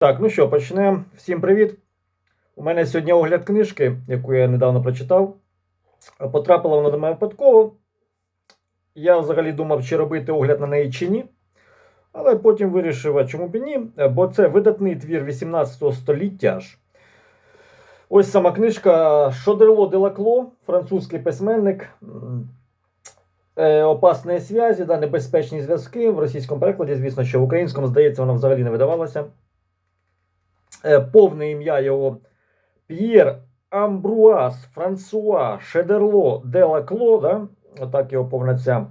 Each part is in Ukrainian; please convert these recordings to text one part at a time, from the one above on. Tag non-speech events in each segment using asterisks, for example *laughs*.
Так, ну що, почнемо. Всім привіт. У мене сьогодні огляд книжки, яку я недавно прочитав. Потрапила вона до мене випадково. Я взагалі думав, чи робити огляд на неї чи ні. Але потім вирішив, а чому б і ні, бо це видатний твір 18 століття. аж. Ось сама книжка Шодерло де Лакло, французький письменник. Е, Опасні зв'язі, да, небезпечні зв'язки. В російському перекладі, звісно, що в українському, здається, вона взагалі не видавалася. Е, Повне ім'я його П'єр Амбруаз Франсуа Шедерло де Лакло, да? отак його повна ця.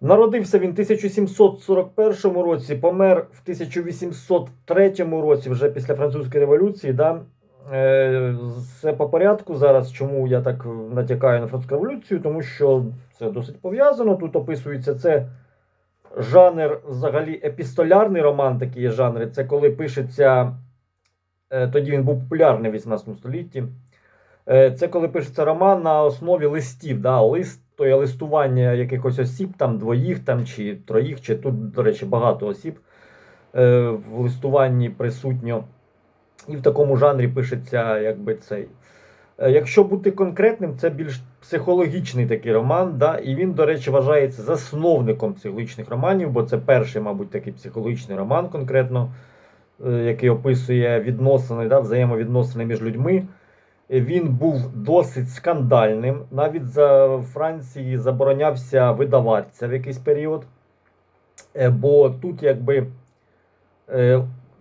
Народився він в 1741 році, помер в 1803 році, вже після французької революції. Да? Е, Все по порядку зараз. Чому я так натякаю на французьку революцію? Тому що це досить пов'язано. Тут описується це жанр, взагалі, епістолярний роман, такі є жанри. Це коли пишеться. е, Тоді він був популярний в 18 столітті. Е, Це коли пишеться роман на основі листів. Да? Лист то є листування якихось осіб, там двоїх там, чи троїх, чи тут, до речі, багато осіб е, в листуванні присутньо. І в такому жанрі пишеться якби цей. Е, Якщо бути конкретним, це більш психологічний такий роман, да? і він, до речі, вважається засновником психологічних романів, бо це перший, мабуть, такий психологічний роман, конкретно, е, який описує відносини, да, взаємовідносини між людьми. Він був досить скандальним. Навіть за Франції заборонявся видаватися в якийсь період. Е, Бо тут, якби,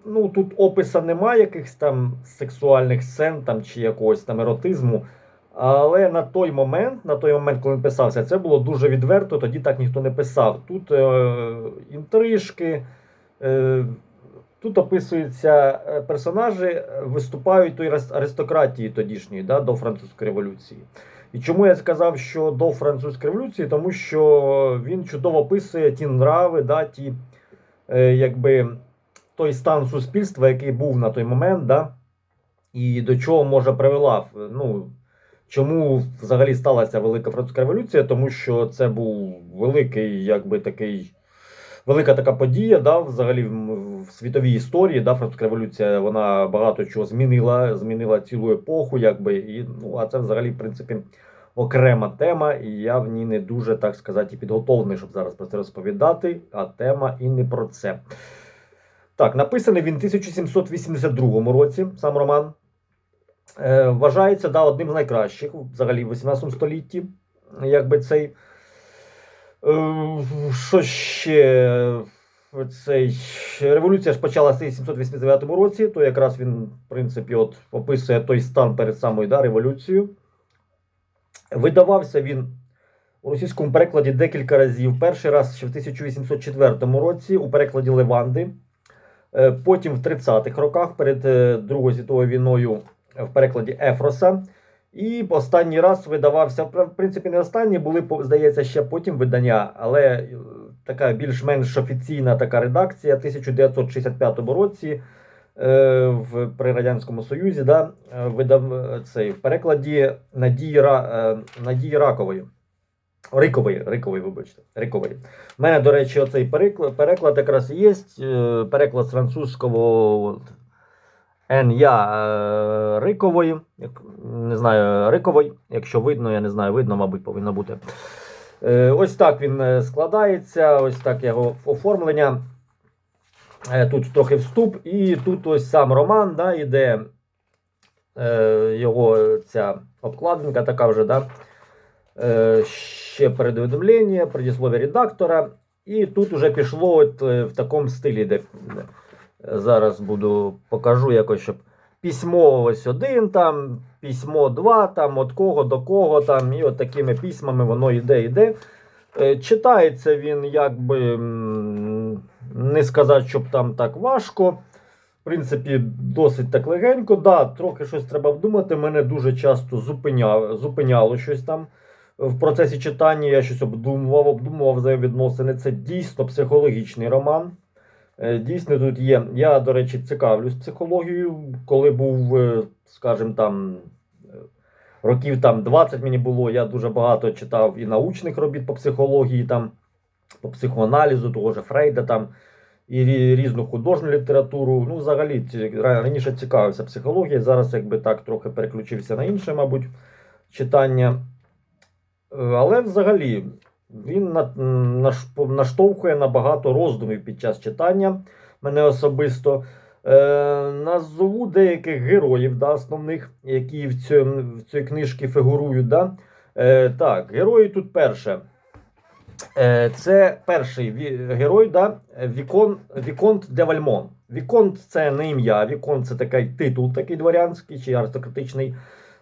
ну, тут описа немає якихось там сексуальних сцен там, чи якогось там еротизму. Але на той момент, на той момент, коли він писався, це було дуже відверто, тоді так ніхто не писав. Тут е, інтрижки, е, тут описуються е, персонажі, виступають той аристократії тодішньої да, до французької революції. І чому я сказав, що до французької революції? Тому що він чудово описує ті нрави, да, ті, е, якби, той стан суспільства, який був на той момент, да, і до чого може привела. Ну, Чому взагалі сталася Велика Французька революція? Тому що це був великий, якби такий, велика така подія, да, взагалі в, світовій історії. Да, Французька революція вона багато чого змінила, змінила цілу епоху, якби, і, ну, а це взагалі, в принципі, окрема тема, і я в ній не дуже, так сказати, підготовлений, щоб зараз про це розповідати, а тема і не про це. Так, написаний він в 1782 році, сам роман. Е, вважається да, одним з найкращих взагалі в 18 столітті. Якби цей. Е, що ще? Цей, революція ж почалася в 1789 році, то якраз він, в принципі, от описує той стан перед самою да, революцією. Видавався він у російському перекладі декілька разів. Перший раз ще в 1804 році у перекладі Леванди. Е, Потім в 30-х роках перед е, Другою світовою війною в перекладі Ефроса. І останній раз видавався, в принципі, не останні, були, здається, ще потім видання, але е, така більш-менш офіційна така редакція в 1965 році е, в, при Радянському Союзі да, е, видав е, цей в перекладі Надії, е, Надії Ракової. Рикової, Рикової, вибачте, Рикової. У мене, до речі, оцей переклад, переклад якраз є. е, Переклад з французького от, Н. Я е, Рикової. Не знаю, Рикової. Якщо видно, я не знаю, видно, мабуть, повинно бути. Е, Ось так він складається, ось так його оформлення. Тут трохи вступ, і тут ось сам роман, да, іде його ця обкладинка така вже, да. Ще передуведомлення, предіслов'я редактора. І тут уже пішло от, е, в такому стилі, де зараз буду покажу якось, щоб письмо ось один, там, письмо два, там, от кого до кого, там, і от такими письмами воно йде, йде. Е, Читається він, якби не сказати, щоб там так важко. В принципі, досить так легенько. Да, трохи щось треба вдумати. Мене дуже часто зупиняло, зупиняло щось там в процесі читання. Я щось обдумував, обдумував взаємовідносини. Це дійсно психологічний роман. Е, Дійсно, тут є. Я, до речі, цікавлюсь психологією. Коли був, е, скажімо там, е, років там 20 мені було, я дуже багато читав і научних робіт по психології, там, по психоаналізу, того ж Фрейда там. і різну художню літературу. Ну, взагалі, раніше цікавився психологією, зараз якби так трохи переключився на інше, мабуть, читання. Але взагалі він наштовхує на багато роздумів під час читання мене особисто. Е, назову деяких героїв, да, основних, які в, цьому, в цій книжці фігурують. Да. Е, так, герої тут перше. Е, це перший герой, да, Вікон, Віконт де Вальмон. Віконт це не ім'я, Віконт це такий титул, такий дворянський чи аристократичний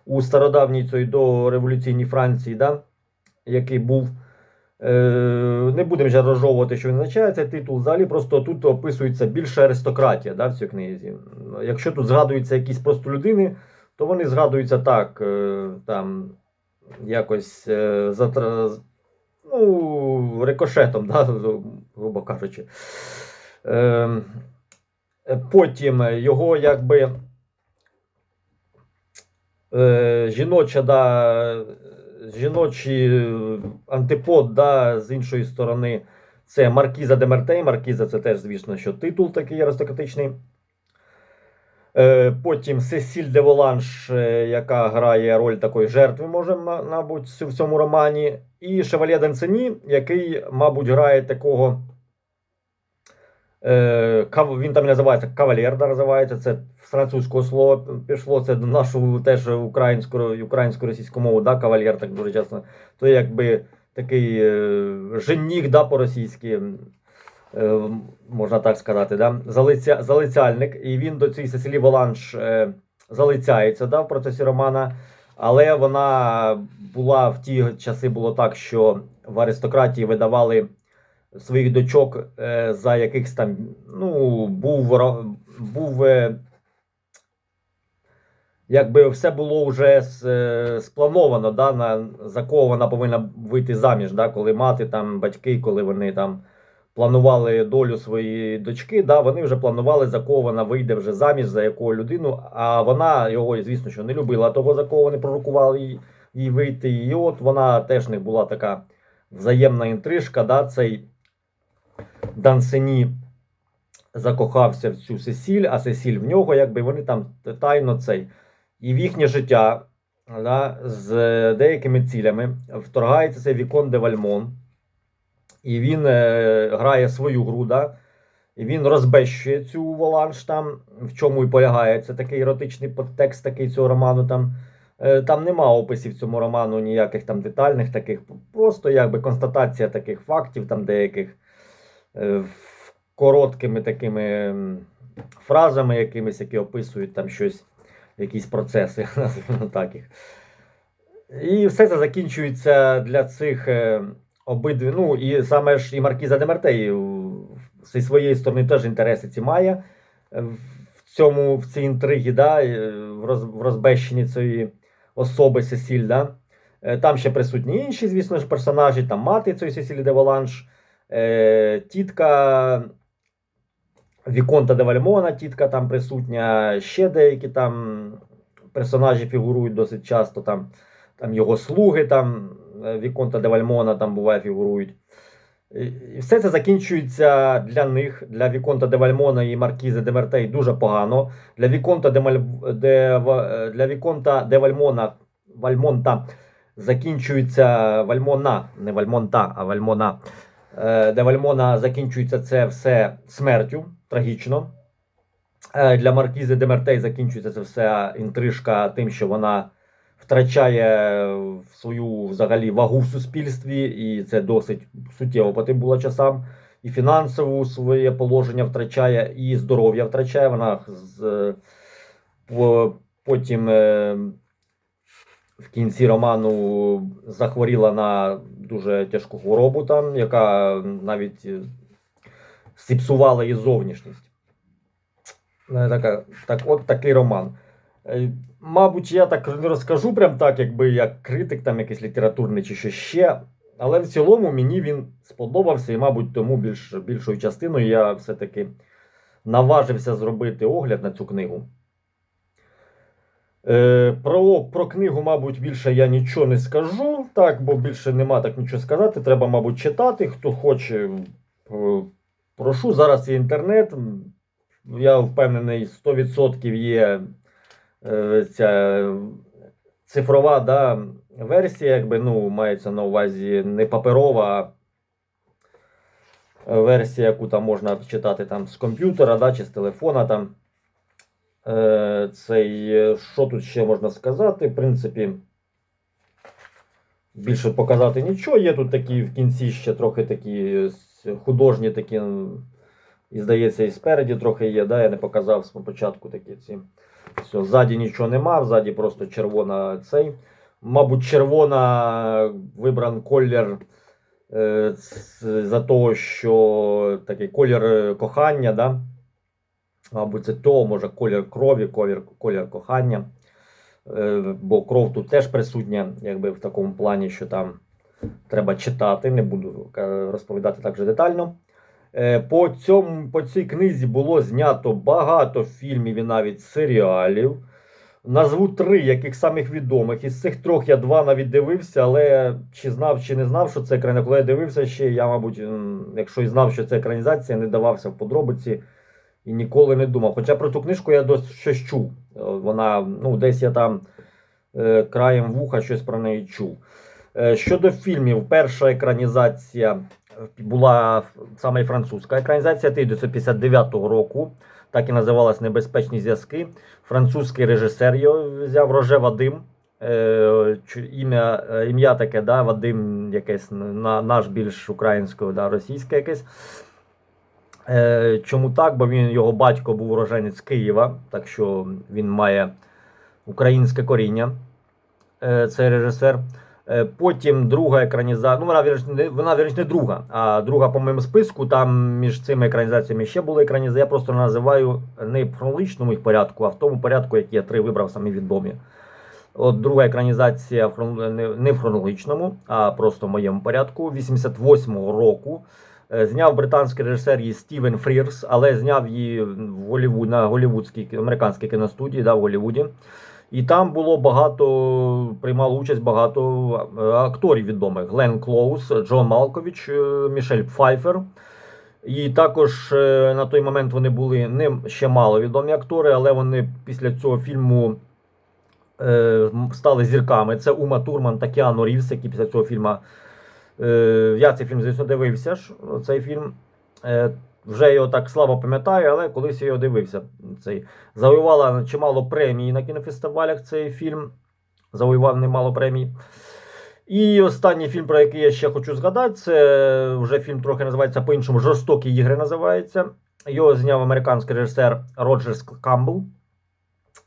у стародавній цій дореволюційній Франції, да, який був. Е, не будемо вже розжовувати, що він означає цей титул. Взагалі просто тут описується більше аристократія да, в цій книзі. Якщо тут згадуються якісь просто людини, то вони згадуються так, е, там якось е, затра... ну, рикошетом, да, грубо кажучи. Потім його якби жіноча, да, жіночий антипод, да, з іншої сторони, це Маркіза де Мертей. Маркіза це теж, звісно, що титул такий аристократичний. Е, Потім Сесіль де Воланш, е, яка грає роль такої жертви, може, мабуть, в цьому романі. І Шевальє Денсені, який, мабуть, грає такого. Е, він там називається кавалерда, називається. Це французького слова пішло. Це до нашу теж українську, українську російську мову, да, кавалер, так дуже часто. То якби такий е, жених, да, по-російськи, е, можна так сказати, да, залиця, залицяльник. І він до цієї Сесілі Воланш залицяється да, в процесі романа. Але вона була в ті часи було так, що в аристократії видавали своїх дочок е, за якихось там, ну, був, був е, якби все було вже е, сплановано, да, на, за кого вона повинна вийти заміж, да, коли мати, там, батьки, коли вони там планували долю своєї дочки, да, вони вже планували, за кого вона вийде вже заміж, за яку людину, а вона його, звісно, що не любила того, за кого вони пророкували їй, вийти. І от вона теж них була така взаємна інтрижка, да, цей Дансені закохався в цю Сесіль, а Сесіль в нього, якби вони там тайно цей. І в їхнє життя да, з деякими цілями вторгається цей Вікон де Вальмон. І він е, грає свою гру, да, і він розбещує цю Воланш там, в чому і полягає. Це такий еротичний подтекст такий цього роману. Там, е, там нема описів цьому роману ніяких там детальних таких, просто якби констатація таких фактів, там деяких короткими такими фразами якимись, які описують там щось, якісь процеси, *laughs* називаємо так їх. І все це закінчується для цих е, обидві. Ну, і саме ж і Маркіза де Мертей зі своєї сторони теж інтереси ці має е, в цьому, в цій інтригі, да, е, в, роз, в розбещенні цієї особи Сесіль. Да. Е, Там ще присутні інші, звісно ж, персонажі, там мати цієї Сесілі де Воланш, е, тітка Віконта де Вальмона, тітка там присутня, ще деякі там персонажі фігурують досить часто. Там, там його слуги, там е, Віконта де Вальмона там буває фігурують. І все це закінчується для них, для Віконта де Вальмона і Маркізи де Мертей дуже погано. Для Віконта де, Маль... де... Е, для Віконта де Вальмона Вальмонта закінчується Вальмона, не Вальмонта, а Вальмона. Е, Де Вальмона закінчується це все смертю, трагічно. Е, Для Маркізи де Мертей закінчується це все інтрижка тим, що вона втрачає свою взагалі вагу в суспільстві, і це досить суттєво по тим було часам. І фінансову своє положення втрачає, і здоров'я втрачає. Вона з, потім е, в кінці роману захворіла на дуже тяжку хворобу, там, яка навіть е, зіпсувала її зовнішність. Е, Така, так, от такий роман. Е, Мабуть, я так не розкажу, прям так, якби як критик, там якийсь літературний чи що ще. Але в цілому мені він сподобався, і, мабуть, тому більш, більшою частиною я все-таки наважився зробити огляд на цю книгу. Е, про, про книгу, мабуть, більше я нічого не скажу, так, бо більше нема так нічого сказати. Треба, мабуть, читати. Хто хоче, е, прошу. Зараз є інтернет. Я впевнений, 100% є е, ця цифрова да, версія, якби ну, мається на увазі не паперова версія, яку там можна читати там, з комп'ютера да, чи з телефона. Там. Е, цей, е, що тут ще можна сказати? В принципі, більше показати нічого. Є тут такі в кінці ще трохи такі художні такі. І здається, і спереді трохи є. Да? Я не показав спочатку такі ці. Все, ззаді нічого нема, ззаді просто червона цей. Мабуть, червона вибран колір е, за того, що такий колір е, кохання, да? Мабуть, це то, може, колір крові, колір, колір кохання. Е, бо кров тут теж присутня, якби в такому плані, що там треба читати, не буду е, розповідати так же детально. Е, По, цьому, по цій книзі було знято багато фільмів і навіть серіалів. Назву три, яких самих відомих. Із цих трьох я два навіть дивився, але чи знав, чи не знав, що це екран. Коли я дивився ще, я, мабуть, якщо і знав, що це екранізація, не давався в подробиці і ніколи не думав. Хоча про ту книжку я досить щось чув. Е, Вона, ну, десь я там е, краєм вуха щось про неї чув. Е, Щодо фільмів, перша екранізація була саме французька екранізація 1959 року. Так і називалась Небезпечні зв'язки. Французький режисер його взяв Роже Вадим. Ім'я, ім'я таке, да, Вадим, якесь наш більш українською, да, російське якесь. Е, чому так? Бо він його батько був уроженець Києва, так що він має українське коріння, е, цей режисер. Е, Потім друга екранізація. Ну, вона вірніше, вона вірніше, не друга, а друга по моєму списку. Там між цими екранізаціями ще були екранізації. Я просто називаю не в хронологічному їх порядку, а в тому порядку, який я три вибрав самі відомі. От друга екранізація в хрон- не- в хронологічному, а просто в моєму порядку 88-го року. Е, Зняв британський режисер її Стівен Фрірс, але зняв її в Голлівуд, на голлівудській американській кіностудії да, в Голлівуді. І там було багато, приймало участь багато е, акторів відомих: Глен Клоус, Джон Малкович, е, Мішель Пфайфер. І також на той момент вони були не ще мало відомі актори, але вони після цього фільму стали зірками. Це Ума Турман та Кіану Рівс, які після цього фільму. Е, я цей фільм, звісно, дивився. Цей фільм. Е, вже його так слабо пам'ятаю, але колись я його дивився. Цей. Завоювала чимало премій на кінофестивалях цей фільм. Завоював немало премій. І останній фільм, про який я ще хочу згадати, це вже фільм трохи називається по-іншому Жорстокі ігри називається. Його зняв американський режисер Роджерс Камбл.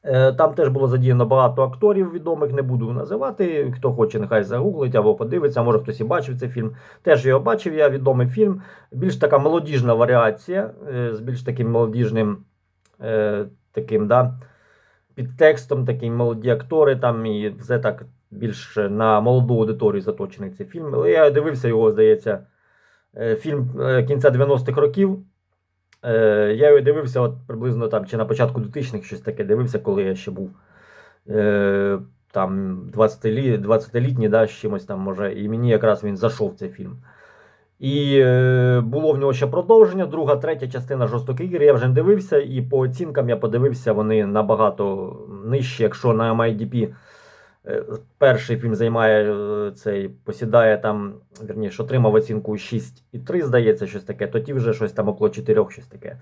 Е, Там теж було задіяно багато акторів відомих, не буду називати. Хто хоче, нехай загуглить або подивиться, може хтось і бачив цей фільм. Теж його бачив, я відомий фільм. Більш така молодіжна варіація, е, з більш таким молодіжним е, таким, да, підтекстом, такі молоді актори, там і все так більш на молоду аудиторію заточений цей фільм. Але я дивився його, здається, фільм кінця 90-х років. Е, я його дивився от приблизно там, чи на початку 2000-х щось таке дивився, коли я ще був е, там 20-лі- 20-літній, да, чимось там, може, і мені якраз він зайшов цей фільм. І е, було в нього ще продовження, друга, третя частина жорстоких ігор. Я вже не дивився, і по оцінкам я подивився, вони набагато нижчі. Якщо на MIDP перший фільм займає е, цей, посідає там, вірніше, отримав оцінку 6,3, здається, щось таке, то ті вже щось там около 4, щось таке.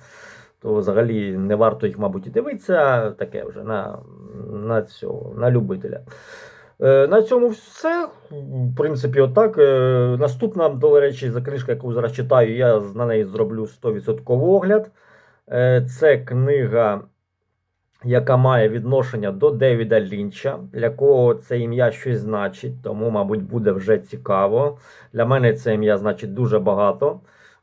То взагалі не варто їх, мабуть, і дивитися, таке вже на, на цього, на любителя. Е, На цьому все. В принципі, отак. Е, Наступна, до речі, за книжка, яку зараз читаю, я на неї зроблю 100% огляд. Е, Це книга, яка має відношення до Девіда Лінча, для кого це ім'я щось значить, тому, мабуть, буде вже цікаво. Для мене це ім'я значить дуже багато.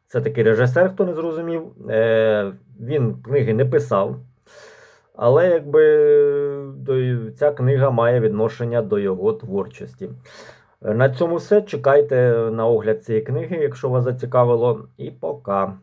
Це такий режисер, хто не зрозумів. Е, Він книги не писав. Але якби ця книга має відношення до його творчості. Е, На цьому все. Чекайте на огляд цієї книги, якщо вас зацікавило. І пока.